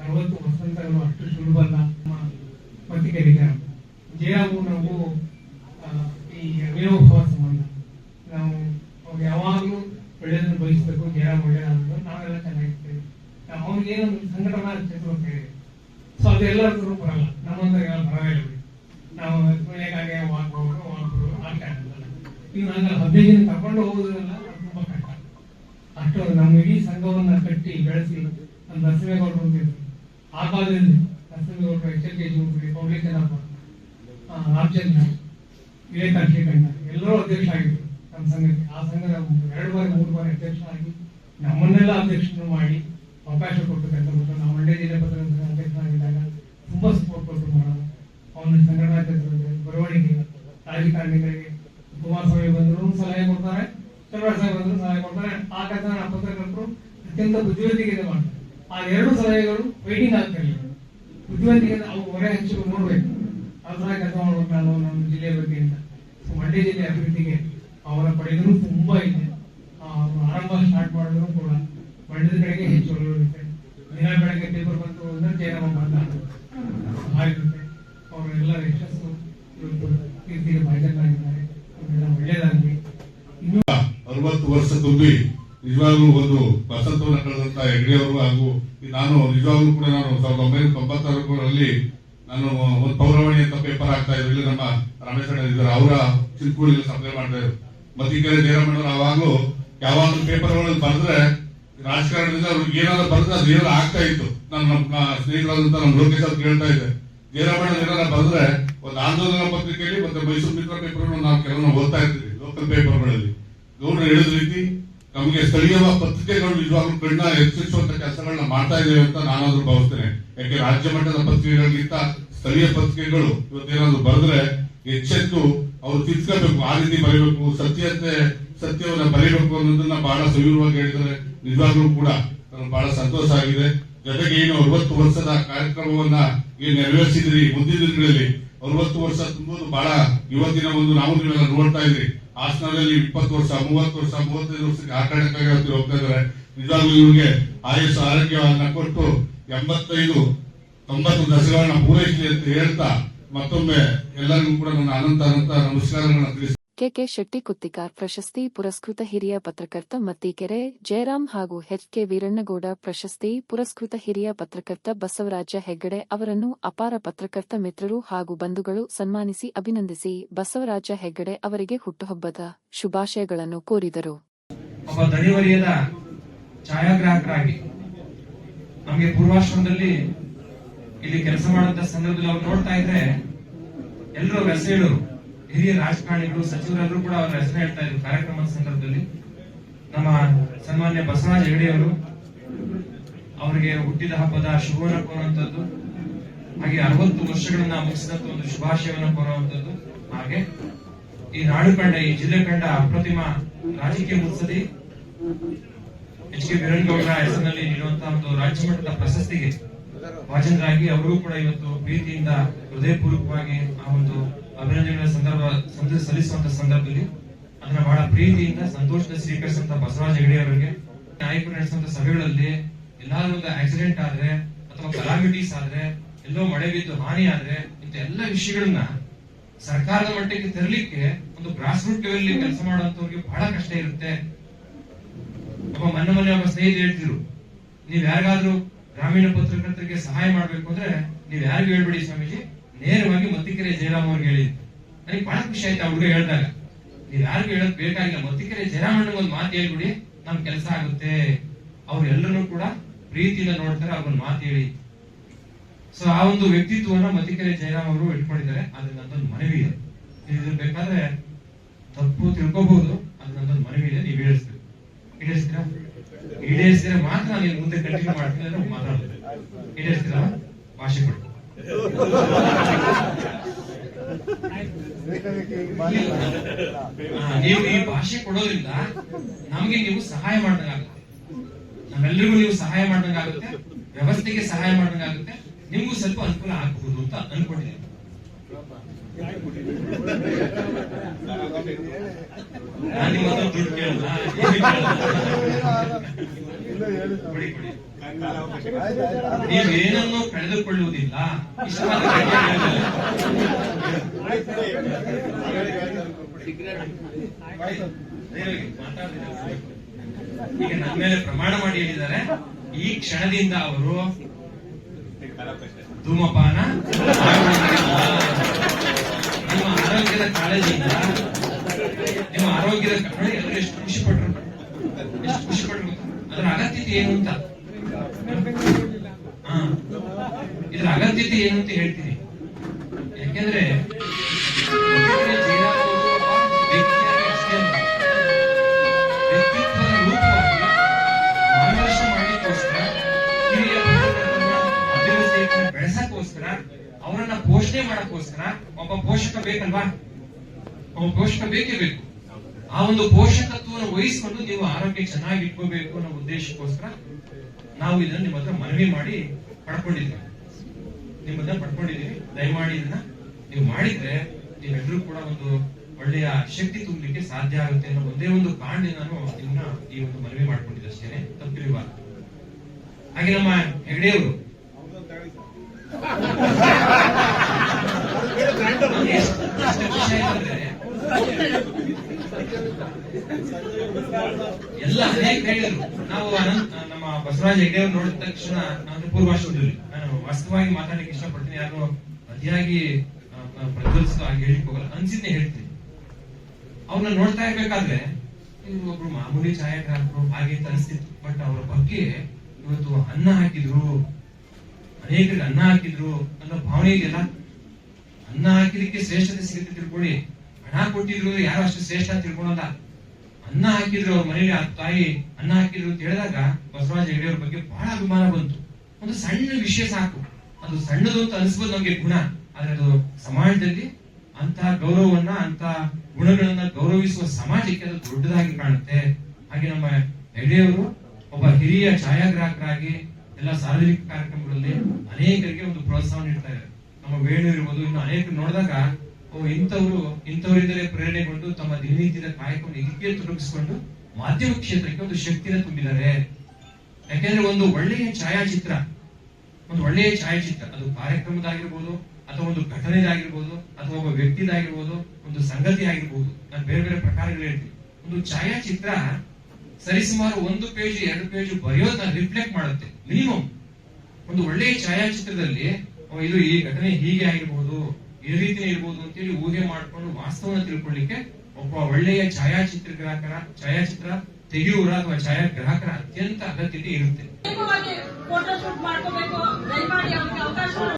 Speaker 4: ಅರವತ್ತು ವಸಂತಗಳು ಅಷ್ಟು ಸುಲಭ ಅಲ್ಲ ನಮ್ಮ ಪತ್ರಿಕೆಗೆ ಜಯವು ನಾವು ಆ, ಈ ಅವಿರೋಭಾವ ಸಂಬಂಧ ನಾವು ಅವ್ರು ಯಾವಾಗಲೂ ಒಳ್ಳೆಯದನ್ನು ಬಯಸಬೇಕು ಜಯ ಒಳ್ಳೆಯದಾದ್ರು ನಾವೆಲ್ಲ ಚೆನ್ನಾಗಿರ್ತೇವೆ ನಾವು ಅವ್ನಿಗೆ ಏನೊಂದು ಸಂಘಟನಾ ಚಟುವಟಿಕೆ ಇದೆ ಸೊ ಅದು ಎಲ್ಲರಿಗೂ ಬರಲ್ಲ ನಮ್ಮಂತ ಎಲ್ಲ ಬರದೇ ಇಲ್ಲ ಬಿಡಿ. ನಾವು ಮನೆಗಾಗೆ ವಾಗ್ಬೋದು ವಾಗ್ಬೋದು ಆಗ್ತಾ ಇರಲ್ಲ ಇನ್ನು ಹಂಗ ಹದಿನೈದು ಜನ ಕರ್ಕೊಂಡು ಹೋಗುವುದೆಲ್ಲ ಅದು ತುಂಬಾ ಕಷ್ಟ ಅಷ್ಟು ನಮ್ಮ ಇಡೀ ಸಂಘವನ್ನ ಕಟ್ಟಿ ಬೆಳೆಸಿ ನಮ್ಮ ನರಸಿಂಹೇಗೌಡರು ಅಂತಿದ್ರು ಆ ಕಾಲದಲ್ಲಿ ನರಸಿಂಹೇಗೌಡರು ಎಚ್ ಕೆ ರಾಮಚಂದ್ರ ವಿವೇಕಾಂತ ಕಣ್ಣ ಎಲ್ಲರೂ ಅಧ್ಯಕ್ಷ ಆಗಿದ್ರು ನಮ್ಮ ಸಂಘಕ್ಕೆ. ಆ ಸಂಘ ಎರಡು ಬಾರಿ ಮೂರು ಬಾರಿ ಅಧ್ಯಕ್ಷ ಆಗಿ ನಮ್ಮನ್ನೆಲ್ಲ ಅಧ್ಯಕ್ಷರು ಮಾಡಿ ಅವಕಾಶ ಕೊಟ್ಟು ಕೆಲಸ ನಾವು ಮಂಡ್ಯ ಜಿಲ್ಲೆ ಪತ್ರ ಅಧ್ಯಕ್ಷರಾಗಿದ್ದಾಗ ತುಂಬಾ ಸಪೋರ್ಟ್ ಕೊಟ್ಟು ಮಾಡೋದು. ಅವನ ಸಂಘಟನಾ ಕ್ಷೇತ್ರದಲ್ಲಿ ಬರವಣಿಗೆ ರಾಜಕಾರಣಿಗಳಿಗೆ ಕುಮಾರಸ್ವಾಮಿ ಬಂದರು, ಸಲಹೆ ಕೊಡ್ತಾರೆ. ಚಂದ್ರ ಸಾಹೇಬ್ ಬಂದರು, ಸಲಹೆ ಕೊಡ್ತಾರೆ. ಆ ಕೆಲಸ ಪತ್ರಕರ್ತರು ಅತ್ಯಂತ ಬುದ್ಧಿವಂತಿಕೆಯಿಂದ ಮಾಡ್ತಾರೆ. ಆ ಎರಡು ಸಲಹೆಗಳು ವೈಟಿಂಗ್ ಆಗ್ತಿರ್ಲಿಲ್ಲ ಬುದ್ಧಿವಂತಿಕೆ ಅವು ಹೊರೆ ಹೆಚ್ಚು ನೋಡ್ಬೇಕು. ಅದರ ಕೆಲಸ ಮಾಡ್ಬೇಕು ನಾನು ನಮ್ಮ ಜಿಲ್ಲೆ ಬಗ್ಗೆ ಅಂತ. ಸೊ ಮಂಡ್ಯ ಜಿಲ್ಲೆ ಅಭಿವೃದ್ಧಿಗೆ ಅವರ ಪಡೆದರೂ ತುಂಬಾ ಇದೆ. ಆರಂಭ ಸ್ಟಾರ್ಟ್ ಮಾಡಿದ್ರು ಕೂಡ. ಮಂಡ್ಯದ ಕಡೆಗೆ ಹೆಚ್ಚು ಒಲವು ಇರುತ್ತೆ ದಿನ ಬೆಳಗ್ಗೆ ಪೇಪರ್ ಬಂತು ಅಂದ್ರೆ ಜಯರಾಮ ಬಂದ ಹಾಗಿರುತ್ತೆ ಅವರೆಲ್ಲ ಯಶಸ್ಸು ಕೀರ್ತಿಗೆ ಭಾಜನರಾಗಿದ್ದಾರೆ. ಅವರೆಲ್ಲ ಒಳ್ಳೇದಾಗಲಿ. ಇನ್ನೂ
Speaker 5: ಅರವತ್ತು ವರ್ಷ ತುಂಬಿ ನಿಜವಾಗ್ಲೂ ಒಂದು ವಸಂತವನ್ನು ಕಳೆದಂತ ಹೆಗ್ಡೆಯವರು ಹಾಗೂ ನಾನು, ನಿಜವಾಗ್ಲೂ ಕೂಡ ನಾನು ಸಾವಿರದ ಒಂಬೈನೂರ ತೊಂಬತ್ತಾರರಲ್ಲಿ ನಾನು ಒಂದು ಪೌರವಾಣಿ ಅಂತ ಪೇಪರ್ ಆಗ್ತಾ ಇದ್ರು ಇಲ್ಲಿ ನಮ್ಮ ರಮೇಶ್ ಅಣ್ಣ ಇದ್ದಾರೆ. ಅವರ ಚಿಕ್ಕೂರಿಗೆ ಸಪ್ಲೈ ಮಾಡ್ತಾ ಇದ್ರು. ಮತ್ತಿಕೆರೆ ಜಯರಾಮಣ್ಣವ್ರು ಆವಾಗಲೂ ಯಾವಾಗಲೂ ಪೇಪರ್ಗಳಲ್ಲಿ ಬರೆದ್ರೆ ರಾಜಕಾರಣದಿಂದ ಅವ್ರಿಗೆ ಏನಾದ್ರು ಬರೆದ್ರೆ ಅದು ಏನಾದ್ರು ಆಗ್ತಾ ಇತ್ತು. ನಾನು ನಮ್ಮ ಸ್ನೇಹಿತರಾದಂತ ನಮ್ಮ ಲೋಕೇಶ್ ಅವ್ರು ಕೇಳ್ತಾ ಇದ್ದೆ. ದೇವರಮಣ್ಣ ಏನಾದ್ರು ಬರೆದ್ರೆ ಒಂದು ಆಂದೋಲನ ಪತ್ರಿಕೆಯಲ್ಲಿ ಮತ್ತೆ ಮೈಸೂರು ಮಿತ್ರ ಪೇಪರ್ ನಾವು ಕೆಲವೊಂದು ಓದ್ತಾ ಇರ್ತೀವಿ ಲೋಕಲ್ ಪೇಪರ್ಗಳಲ್ಲಿ ಗೌಡ್ರು ಹೇಳಿದ ರೀತಿ ನಮಗೆ ಸ್ಥಳೀಯ ಪತ್ರಿಕೆಗಳು ನಿಜವಾಗ್ಲೂ ಕಣ್ಣ ಹೆಚ್ಚಿಸುವಂತ ಕೆಲಸಗಳನ್ನ ಮಾಡ್ತಾ ಇದ್ದೇವೆ ಅಂತ ನಾನಾದ್ರೂ ಭಾವಿಸ್ತೇನೆ. ಯಾಕೆ ರಾಜ್ಯ ಮಟ್ಟದ ಪತ್ರಿಕೆಗಳಿಗಿಂತ ಸ್ಥಳೀಯ ಪತ್ರಿಕೆಗಳು ಇವತ್ತೇನಾದ್ರೂ ಬರೆದ್ರೆ ಎಚ್ಚೆತ್ತು ಅವರು ತಿಳ್ಕೋಬೇಕು ಆ ರೀತಿ ಬರೀಬೇಕು, ಸತ್ಯತೆ, ಸತ್ಯವನ್ನ ಬರೀಬೇಕು ಅನ್ನೋದನ್ನ ಬಹಳ ಸವಿರವಾಗಿ ಹೇಳಿದ್ರೆ ನಿಜವಾಗ್ಲೂ ಕೂಡ ನನಗೆ ಬಹಳ ಸಂತೋಷ ಆಗಿದೆ. ಜೊತೆಗೆ ಏನು ಅರವತ್ತು ವರ್ಷದ ಕಾರ್ಯಕ್ರಮವನ್ನ ಏನ್ ನೆರವೇರಿಸಿದ್ರಿ ಮುಂದಿನ ದಿನಗಳಲ್ಲಿ? ಅರವತ್ತು ವರ್ಷ ತುಂಬೋದು ಬಹಳ ಇವತ್ತಿನ ಒಂದು ನಾವು ನೋಡ್ತಾ ಇದ್ರಿ. ಹಾಸನದಲ್ಲಿ ಇಪ್ಪತ್ತು ವರ್ಷ, ಮೂವತ್ತು ವರ್ಷ, ಮೂವತ್ತೈದು ವರ್ಷಕ್ಕೆ ಆಟಾಡಕ್ಕಾಗಿ ಅವ್ರು ಹೋಗ್ತಾ ಇದ್ದಾರೆ. ನಿಜವಾಗ್ಲೂ ಇವ್ರಿಗೆ ಆಯುಷ್ ಆರೋಗ್ಯವನ್ನ ಕೊಟ್ಟು ಎಂಬತ್ತೈದು, ತೊಂಬತ್ತು ದಶಕಗಳನ್ನ ಪೂರೈಸಲಿ ಅಂತ ಹೇಳ್ತಾ ಮತ್ತೊಮ್ಮೆ ಎಲ್ಲರಿಗೂ ಕೂಡ ನನ್ನ ಅನಂತ ಅನಂತ ನಮಸ್ಕಾರಗಳನ್ನ ತಿಳಿಸಿ
Speaker 1: ಕೆಕೆ ಶೆಟ್ಟಿ ಕುತ್ತಿಕಾರ್ ಪ್ರಶಸ್ತಿ ಪುರಸ್ಕೃತ ಹಿರಿಯ ಪತ್ರಕರ್ತ ಮತ್ತಿಕೆರೆ ಜಯರಾಮ್ ಹಾಗೂ ಎಚ್ ಕೆ ವೀರಣ್ಣಗೌಡ ಪ್ರಶಸ್ತಿ ಪುರಸ್ಕೃತ ಹಿರಿಯ ಪತ್ರಕರ್ತ ಬಸವರಾಜ ಹೆಗ್ಗಡೆ ಅವರನ್ನು ಅಪಾರ ಪತ್ರಕರ್ತ ಮಿತ್ರರು ಹಾಗೂ ಬಂಧುಗಳು ಸನ್ಮಾನಿಸಿ ಅಭಿನಂದಿಸಿ ಬಸವರಾಜ ಹೆಗ್ಗಡೆ ಅವರಿಗೆ ಹುಟ್ಟುಹಬ್ಬದ ಶುಭಾಶಯಗಳನ್ನು ಕೋರಿದರು.
Speaker 6: ಇಲ್ಲಿ ಕೆಲಸ ಮಾಡುವಂತ ಸಂದರ್ಭದಲ್ಲಿ ಅವ್ರು ಇದ್ರೆ ಎಲ್ಲರೂ ಹಿರಿಯ ರಾಜಕಾರಣಿಗಳು ಸಚಿವರೆಲ್ಲರೂ ಕೂಡ ಅವರ ಹೆಸರು ಹೇಳ್ತಾ ಇದ್ರು ಕಾರ್ಯಕ್ರಮದ ಸಂದರ್ಭದಲ್ಲಿ. ನಮ್ಮ ಸನ್ಮಾನ್ಯ ಬಸವರಾಜ ಹೆಗಡೆ ಅವರು ಅವರಿಗೆ ಹುಟ್ಟಿದ ಹಬ್ಬದ ಶುಭವನ್ನು ಕೋರುವಂತದ್ದು, ಹಾಗೆ ಅರವತ್ತು ವರ್ಷಗಳನ್ನ ಮುಗಿಸಿದಂತ ಒಂದು ಶುಭಾಶಯವನ್ನು ಕೋರುವಂತದ್ದು. ಹಾಗೆ ಈ ನಾಡು ಕಂಡ, ಈ ಜಿಲ್ಲೆ ಕಂಡ ಅಪ್ರತಿಮ ರಾಜಕೀಯ ಮುತ್ಸದಿ ಎಚ್ ಕೆ ವೀರಣ್ಣಗೌಡರ ಹೆಸರಿನಲ್ಲಿ ನೀಡುವಂತಹ ಒಂದು ರಾಜ್ಯ ಮಟ್ಟದ ಪ್ರಶಸ್ತಿಗೆ ಭಾಜನರಾಗಿ ಅವರಿಗೂ ಕೂಡ ಇವತ್ತು ಪ್ರೀತಿಯಿಂದ ಹೃದಯಪೂರ್ವಕವಾಗಿ ಆ ಒಂದು ಅಭಿನಂದನೆಗಳ ಸಂದರ್ಭ, ಸಂದ- ಸಲ್ಲಿಸುವಂತ ಸಂದರ್ಭದಲ್ಲಿ ಅದನ್ನ ಬಹಳ ಪ್ರೀತಿಯಿಂದ ಸಂತೋಷದ ಸ್ವೀಕರಿಸಿದಂತ ಬಸವರಾಜ ಹೆಗಡೆ ಅವರಿಗೆ ನಾಯಕರು ನಡೆಸುವಂತ ಸಭೆಗಳಲ್ಲಿ ಎಲ್ಲಾದ್ರೂ ಒಂದು ಆಕ್ಸಿಡೆಂಟ್ ಆದ್ರೆ ಅಥವಾ ಕಲಾಮಿಟೀಸ್ ಆದ್ರೆ, ಎಲ್ಲೋ ಮಳೆ ಬಿದ್ದು ಹಾನಿ ಆದ್ರೆ ಇಂಥ ಎಲ್ಲ ವಿಷಯಗಳನ್ನ ಸರ್ಕಾರದ ಮಟ್ಟಕ್ಕೆ ತರಲಿಕ್ಕೆ ಒಂದು ಗ್ರಾಸ್ ರೂಟ್ ಲೆವೆಲ್ ಕೆಲಸ ಮಾಡುವಂತವ್ರಿಗೆ ಬಹಳ ಕಷ್ಟ ಇರುತ್ತೆ. ಒಬ್ಬ ಮನೆ ಮನೆ ಒಬ್ಬ ಸ್ನೇಹಿತ ಹೇಳ್ತಿದ್ರು, ನೀವ್ ಯಾರಿಗಾದ್ರೂ ಗ್ರಾಮೀಣ ಪತ್ರಕರ್ತರಿಗೆ ಸಹಾಯ ಮಾಡ್ಬೇಕು ಅಂದ್ರೆ ನೀವ್ ಯಾರಿಗೂ ಹೇಳ್ಬೇಡಿ ಸ್ವಾಮೀಜಿ ನೇರವಾಗಿ ಮತ್ತಿಕೆರೆ ಜಯರಾಮ್ ಅವ್ರಿಗೆ ಹೇಳಿದ್ರು ನನಗೆ ಬಹಳ ಖುಷಿ ಆಯ್ತು ಆ ಹುಡುಗ ಹೇಳ್ದಾಗ. ನೀವ್ ಯಾರಿಗೂ ಹೇಳೋದ್ ಬೇಕಾಗಿಲ್ಲ. ಮತ್ತಿಕೆರೆ ಜಯರಾಮಣ್ಣ ಒಂದು ಮಾತು ಹೇಳ್ಬಿಡಿ ನಮ್ ಕೆಲಸ ಆಗುತ್ತೆ. ಅವ್ರೆಲ್ಲರೂ ಕೂಡ ಪ್ರೀತಿಯಿಂದ ನೋಡ್ತಾರೆ ಅವ್ರೊಂದು ಮಾತು ಹೇಳಿ. ಸೊ ಆ ಒಂದು ವ್ಯಕ್ತಿತ್ವವನ್ನ ಮತ್ತಿಕೆರೆ ಜಯರಾಮ್ ಅವರು ಇಟ್ಕೊಂಡಿದ್ದಾರೆ. ಅದು ನಂದೊಂದು ಮನವಿ ಇದೆ. ನೀವು ಬೇಕಾದ್ರೆ ತಪ್ಪು ತಿಳ್ಕೋಬಹುದು ಅದು ನಂದೊಂದು ಮನವಿ ಇದೆ. ನೀವು ಹೇಳಿಸ್ತೀರಿ ಈಡೇರಿಸ್ತೀರಾ? ಮಾತ್ರ ನಾನು ಮುಂದೆ ಕಂಟಿನ್ಯೂ ಮಾಡ್ತೀನಿ ಮಾತಾಡ್ತೀನಿ. ಈಡೇರಿಸ್ತೀರಾ? ಭಾಷೆ ಕೊಡು ಹಾ, ನೀವು ಈ ಭಾಷೆ ಕೊಡೋದ್ರಿಂದ ನಮ್ಗೆ ನೀವು ಸಹಾಯ ಮಾಡ್ದಂಗಾಗುತ್ತೆ. ನಾವೆಲ್ಲರಿಗೂ ನೀವು ಸಹಾಯ ಮಾಡ್ದಂಗಾಗುತ್ತೆ. ವ್ಯವಸ್ಥೆಗೆ ಸಹಾಯ ಮಾಡ್ದಂಗಾಗುತ್ತೆ. ನಿಮ್ಗೂ ಸ್ವಲ್ಪ ಅನುಕೂಲ ಆಗಬಹುದು ಅಂತ ಅನ್ಕೊಂಡಿದ್ದೀನಿ. ನಾನು ನಿಮ್ಮ ದುಡ್ಡು ಕೇಳಲ್ಲ. ಏನು ಕೇಳಲ್ಲ. ಕೊಡಿ, ಕೊಡಿ. ನೀವು ಏನನ್ನು ಕಳೆದುಕೊಳ್ಳುವುದಿಲ್ಲ. ಈಗ ನನ್ನ ಮೇಲೆ ಪ್ರಮಾಣ ಮಾಡಿ ಹೇಳಿದ್ದಾರೆ ಈ ಕ್ಷಣದಿಂದ ಅವರು ಧೂಮಪಾನ. ನಿಮ್ಮ ಆರೋಗ್ಯದ ಕಾಳಜಿಯಿಂದ ನಿಮ್ಮ ಆರೋಗ್ಯದ ಕಾಳಜಿ ಎಲ್ಲರೂ ಎಷ್ಟು ಖುಷಿ ಪಟ್ರು ಎಷ್ಟು ಖುಷಿ ಪಟ್ರು ಗೊತ್ತಾ? ಅದರ ಅಗತ್ಯತೆ ಏನು ಅಂತ. ಇದರ ಅಗತ್ಯತೆ ಏನು ಅಂತ ಹೇಳ್ತೀನಿ. ಯಾಕೆಂದ್ರೆ. ವ್ಯಕ್ತಿತ್ವದ ರೂಪವಾಗಿ ಬೆಳೆಸಕ್ಕೋಸ್ಕರ ಅವರನ್ನ ಪೋಷಣೆ ಮಾಡಕ್ಕೋಸ್ಕರ ಒಬ್ಬ ಪೋಷಕ ಬೇಕಲ್ವಾ? ಒಬ್ಬ ಪೋಷಕ ಬೇಕೇ ಬೇಕು. ಆ ಒಂದು ಪೋಷಕತ್ವವನ್ನು ವಹಿಸಿಕೊಂಡು ನೀವು ಆರೋಗ್ಯ ಚೆನ್ನಾಗಿ ಇಟ್ಕೋಬೇಕು ಅನ್ನೋ ಉದ್ದೇಶಕ್ಕೋಸ್ಕರ ನಾವು ಇದನ್ನ ನಿಮ್ಮ ಹತ್ರ ಮನವಿ ಮಾಡಿ ಪಡ್ಕೊಂಡಿದ್ದೀವಿ. ನಿಮ್ಮ ಹತ್ರ ಪಡ್ಕೊಂಡಿದೀವಿ ದಯಮಾಡಿ ಇದನ್ನ ನೀವು ಮಾಡಿದ್ರೆ ನೀವೆಲ್ಲರೂ ಕೂಡ ಒಂದು ಒಳ್ಳೆಯ ಶಕ್ತಿ ತುಂಬಲಿಕ್ಕೆ ಸಾಧ್ಯ ಆಗುತ್ತೆ ಅನ್ನೋ ಒಂದೇ ಒಂದು ಕಾರಣದಿಂದ ನಾನು ಇದನ್ನ ಈ ಒಂದು ಮನವಿ ಮಾಡ್ಕೊಂಡಿದ್ದೆ ಅಷ್ಟೇನೆ. ತಪ್ಪಿರಬಾರ್ದು ಹಾಗೆ. ನಮ್ಮ ಹೆಗಡೆಯವರು. ಎಷ್ಟು ಖುಷಿ ಎಲ್ಲ ಅನೇಕ ಹೇಳಿದ್ರು ನಾವು ನಮ್ಮ ಬಸವರಾಜ ಹೆಗ್ಡೆ ಅವ್ರು ನೋಡಿದ ತಕ್ಷಣ ನಾನು ಪೂರ್ವಾಶ್ರಮದಲ್ಲಿ ನಾನು ವಾಸ್ತವವಾಗಿ ಮಾತಾಡಕ್ಕೆ ಇಷ್ಟಪಡ್ತೀನಿ. ಯಾರು ಅತಿಯಾಗಿ ಪ್ರಜ್ವಲಿಸಿದ ಹಾಗೆ ಹೇಳಿ ಹೋಗಲ್ಲ ಅನ್ಸಿದ್ನೇ ಹೇಳ್ತೀನಿ. ಅವ್ರನ್ನ ನೋಡ್ತಾ ಇರ್ಬೇಕಾದ್ರೆ ಒಬ್ರು ಮಾಮೂಲಿ ಛಾಯಾಗ್ರಾಹಕರು ಹಾಗೆ ಅನಿಸ್ತಿತ್ತು. ಬಟ್ ಅವರ ಬಗ್ಗೆ ಇವತ್ತು ಅನ್ನ ಹಾಕಿದ್ರು, ಅನೇಕರಿಗೆ ಅನ್ನ ಹಾಕಿದ್ರು ಅನ್ನೋ ಭಾವನೆ ಇದೆಯಲ್ಲ ಅನ್ನ ಹಾಕಿದಕ್ಕೆ ಶ್ರೇಷ್ಠತೆ ಸಿಗುತ್ತೆ ತಿಳ್ಕೊಳ್ಳಿ ಹಣ ಕೊಟ್ಟಿದ್ರು ಯಾರು ಅಷ್ಟು ಶ್ರೇಷ್ಠ ತಿಳ್ಕೊಳಲ್ಲ ಅನ್ನ ಹಾಕಿದ್ರು ಅವ್ರ ಮನೇಲಿ ಆ ತಾಯಿ ಅನ್ನ ಹಾಕಿದ್ರು ಅಂತ ಹೇಳಿದಾಗ ಬಸವರಾಜ ಹೆಗಡೆ ಅವ್ರ ಬಗ್ಗೆ ಬಹಳ ಅಭಿಮಾನ ಬಂತು. ಒಂದು ಸಣ್ಣ ವಿಷಯ ಸಾಕು. ಅದು ಸಣ್ಣದು ಅಂತ ಅನಿಸ್ಬೋದು ನಮಗೆ ಗುಣ. ಆದ್ರೆ ಅದು ಸಮಾಜದಲ್ಲಿ ಅಂತಹ ಗೌರವವನ್ನ ಅಂತ ಗುಣಗಳನ್ನ ಗೌರವಿಸುವ ಸಮಾಜಕ್ಕೆ ಅದು ದೊಡ್ಡದಾಗಿ ಕಾಣುತ್ತೆ. ಹಾಗೆ ನಮ್ಮ ಹೆಗಡೆಯವರು ಒಬ್ಬ ಹಿರಿಯ ಛಾಯಾಗ್ರಾಹಕರಾಗಿ ಎಲ್ಲ ಸಾರ್ವಜನಿಕ ಕಾರ್ಯಕ್ರಮಗಳಲ್ಲಿ ಅನೇಕರಿಗೆ ಒಂದು ಪ್ರೋತ್ಸಾಹ ನೀಡ್ತಾ ಇದ್ದಾರೆ. ನಮ್ಮ ವೇಣು ಇರ್ಬೋದು, ಇನ್ನು ಅನೇಕ ನೋಡಿದಾಗ ಇಂಥವ್ರು ಇಂಥವರಿಂದಲೇ ಪ್ರೇರಣೆಗೊಂಡು ತಮ್ಮ ದಿನನಿತ್ಯದ ಕಾಯಕವನ್ನು ಇದಕ್ಕೆ ತೊಡಗಿಸಿಕೊಂಡು ಮಾಧ್ಯಮ ಕ್ಷೇತ್ರಕ್ಕೆ ಒಂದು ಶಕ್ತಿನ ತುಂಬಿದ್ದಾರೆ. ಯಾಕೆಂದ್ರೆ ಒಂದು ಒಳ್ಳೆಯ ಛಾಯಾಚಿತ್ರ ಒಂದು ಒಳ್ಳೆಯ ಛಾಯಾಚಿತ್ರ ಅದು ಕಾರ್ಯಕ್ರಮದಾಗಿರ್ಬೋದು ಅಥವಾ ಒಂದು ಘಟನೆದಾಗಿರ್ಬೋದು ಅಥವಾ ಒಬ್ಬ ವ್ಯಕ್ತಿದಾಗಿರ್ಬೋದು ಒಂದು ಸಂಗತಿ ಆಗಿರ್ಬೋದು ನಾನು ಬೇರೆ ಬೇರೆ ಪ್ರಕಾರಗಳು ಹೇಳ್ತೀನಿ. ಒಂದು ಛಾಯಾಚಿತ್ರ ಸರಿಸುಮಾರು ಒಂದು ಪೇಜ್ ಎರಡು ಪೇಜ್ ಬರೆಯೋದನ್ನ ರಿಫ್ಲೆಕ್ಟ್ ಮಾಡುತ್ತೆ ಮಿನಿಮಮ್ ಒಂದು ಒಳ್ಳೆಯ ಛಾಯಾಚಿತ್ರದಲ್ಲಿ ಓ, ಇದು ಈ ಘಟನೆ ಹೀಗೆ ಆಗಿರ್ಬೋದು ಈ ರೀತಿ ಇರ್ಬೋದು ಅಂತೇಳಿ ಊಹೆ ಮಾಡ್ಕೊಂಡು ವಾಸ್ತವನ ತಿಳ್ಕೊಳ್ಳಿಕ್ಕೆ ಒಬ್ಬ ಒಳ್ಳೆಯ ಛಾಯಾಚಿತ್ರಗ್ರಾಹಕರ ಛಾಯಾಚಿತ್ರ ತೆಗೆಯುವರ ಅಥವಾ ಛಾಯಾಗ್ರಾಹಕರ ಅತ್ಯಂತ ಅಗತ್ಯತೆ ಇರುತ್ತೆ.